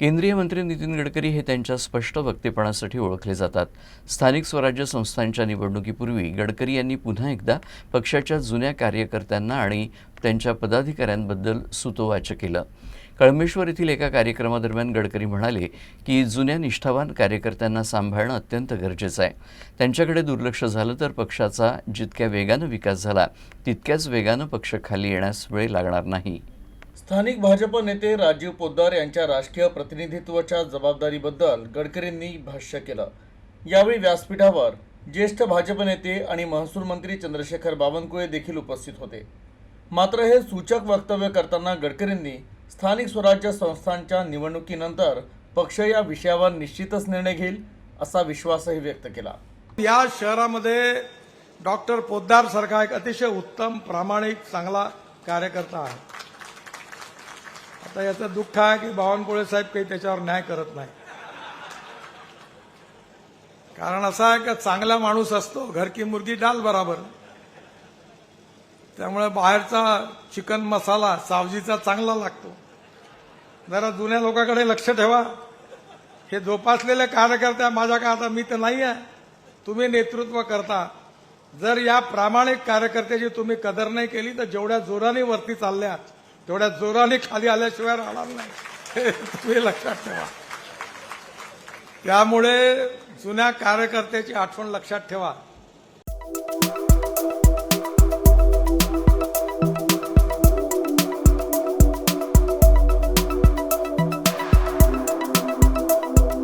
केंद्रीय मंत्री नितीन गडकरी हे त्यांच्या स्पष्ट वक्तेपणासाठी ओळखले जातात. स्थानिक स्वराज्य संस्थांच्या निवडणुकीपूर्वी गडकरी यांनी पुन्हा एकदा पक्षाच्या जुन्या कार्यकर्त्यांना आणि त्यांच्या पदाधिकाऱ्यांबद्दल सुतोवाच केलं. कळमेश्वर येथील एका कार्यक्रमादरम्यान गडकरी म्हणाले की जुन्या निष्ठावान कार्यकर्त्यांना सांभाळणं अत्यंत गरजेचं आहे. त्यांच्याकडे दुर्लक्ष झालं तर पक्षाचा जितक्या वेगानं विकास झाला तितक्याच वेगानं पक्ष खाली येण्यास वेळ लागणार नाही. स्थानिक भाजप नेते राजीव पोद्दार यांच्या राजकीय प्रतिनिधित्वाच्या जबाबदारीबद्दल गडकरींनी भाष्य केलं. यावेळी व्यासपीठावर ज्येष्ठ भाजप नेते आणि महसूल मंत्री चंद्रशेखर बावनकुळे देखील उपस्थित होते. मात्र हे सूचक वक्तव्य करताना गडकरींनी स्थानिक स्वराज्य संस्थांच्या निवडणुकीनंतर पक्ष या विषयावर निश्चितच निर्णय घेईल असा विश्वासही व्यक्त केला. या शहरामध्ये डॉक्टर पोद्दार सारखा एक अतिशय उत्तम प्रामाणिक चांगला कार्यकर्ता आहे. आता याचं दुःख आहे की बावनकुळे साहेब काही त्याच्यावर न्याय करत नाही. कारण असं आहे का चांगला माणूस असतो घर की मुर्गी डाल बराबर. त्यामुळे बाहेरचा चिकन मसाला सावजीचा चांगला लागतो. जरा जुन्या लोकांकडे लक्ष ठेवा. हे जोपासलेले कार्यकर्ते माझ्या का आता मी तर नाही आहे तुम्ही नेतृत्व करता. जर या प्रामाणिक कार्यकर्त्याची तुम्ही कदर नाही केली तर जेवढ्या जोराने वरती चालल्यात तेवढ्या जोराने खाली आल्याशिवाय राहणार नाही. हे तुम्ही लक्षात ठेवा. त्यामुळे जुन्या कार्यकर्त्याची आठवण लक्षात ठेवा.